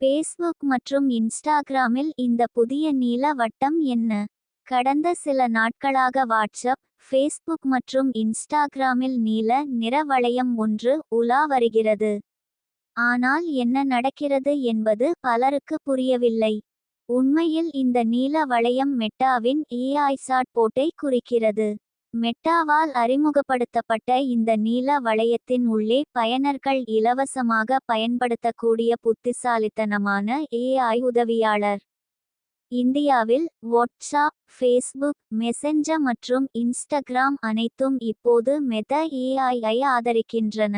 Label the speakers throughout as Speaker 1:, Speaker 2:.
Speaker 1: Facebook மற்றும் இன்ஸ்டாகிராமில் இந்த புதிய நீல வட்டம் என்ன? கடந்த சில நாட்களாக வாட்ஸ்அப் ஃபேஸ்புக் மற்றும் இன்ஸ்டாகிராமில் நீல நிற வளையம் ஒன்று உலா வருகிறது. ஆனால் என்ன நடக்கிறது என்பது பலருக்கு புரியவில்லை. உண்மையில் இந்த நீல வளையம் மெட்டாவின் ஏஐ சாட்போட்டை குறிக்கிறது. மெட்டாவால் அறிமுகப்படுத்தப்பட்ட இந்த நீல வளையத்தின் உள்ளே பயனர்கள் இலவசமாக பயன்படுத்தக்கூடிய புத்திசாலித்தனமான ஏஐ உதவியாளர். இந்தியாவில் வாட்ஸ்அப் ஃபேஸ்புக் மெசஞ்சர் மற்றும் இன்ஸ்டாகிராம் அனைத்தும் இப்போது மெத ஏஐ ஆதரிக்கின்றன.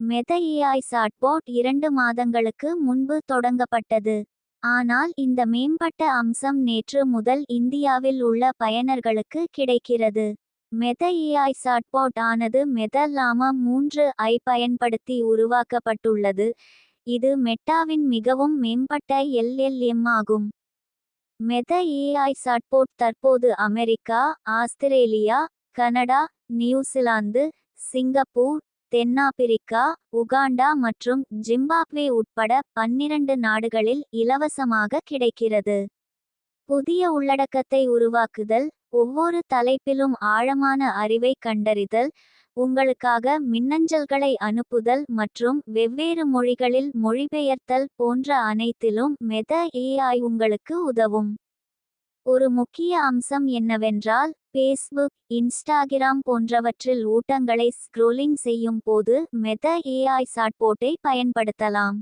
Speaker 1: மெத ஏஐ சாட்போட் இரண்டு மாதங்களுக்கு முன்பு தொடங்கப்பட்டது. ஆனால் இந்த மேம்பட்ட அம்சம் நேற்று முதல் இந்தியாவில் உள்ள பயனர்களுக்கு கிடைக்கிறது. மெத இஐ சாட்பாட் ஆனது மெத லாமா மூன்று ஐ பயன்படுத்தி உருவாக்கப்பட்டுள்ளது. இது மெட்டாவின் மிகவும் மேம்பட்ட எல்எல்எம் ஆகும். மெத ஏஐ சாட்போட் தற்போது America Australia Canada New Zealand Singapore தென்னாப்பிரிக்கா உகாண்டா மற்றும் ஜிம்பாப்வே உட்பட பன்னிரண்டு நாடுகளில் இலவசமாக கிடைக்கிறது. புதிய உள்ளடக்கத்தை உருவாக்குதல் ஒவ்வொரு தலைப்பிலும் ஆழமான அறிவை கண்டறிதல் உங்களுக்காக மின்னஞ்சல்களை அனுப்புதல் மற்றும் வெவ்வேறு மொழிகளில் மொழிபெயர்த்தல் போன்ற அனைத்திலும் மெத ஏஐ உங்களுக்கு உதவும். ஒரு முக்கிய அம்சம் என்னவென்றால் ஃபேஸ்புக் இன்ஸ்டாகிராம் போன்றவற்றில் ஊட்டங்களை ஸ்க்ரோலிங் செய்யும் போது மெத ஏஐ சாட்போட்டை பயன்படுத்தலாம்.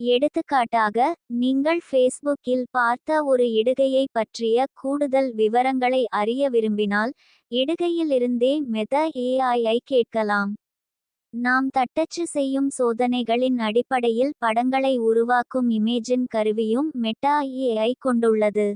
Speaker 1: எடுத்துக்காட்டாக நீங்கள் ஃபேஸ்புக்கில் பார்த்த ஒரு இடுகையை பற்றிய கூடுதல் விவரங்களை அறிய விரும்பினால் இடுகையிலிருந்தே மெத ஏஐ கேட்கலாம். நாம் தட்டச்சு செய்யும் சோதனைகளின் அடிப்படையில் படங்களை உருவாக்கும் இமேஜின் கருவியும் மெட்டா ஏஐ கொண்டுள்ளது.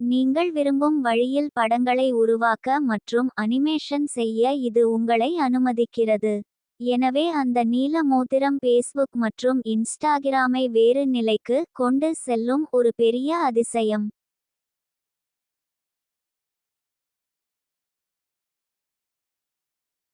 Speaker 1: நீங்கள் விரும்பும் வழியில் படங்களை உருவாக்க மற்றும் அனிமேஷன் செய்ய இது உங்களை அனுமதிக்கிறது. எனவே அந்த நீல மோதிரம் பேஸ்புக் மற்றும் இன்ஸ்டாகிராமை வேறு நிலைக்கு கொண்டு செல்லும் ஒரு பெரிய அதிசயம்.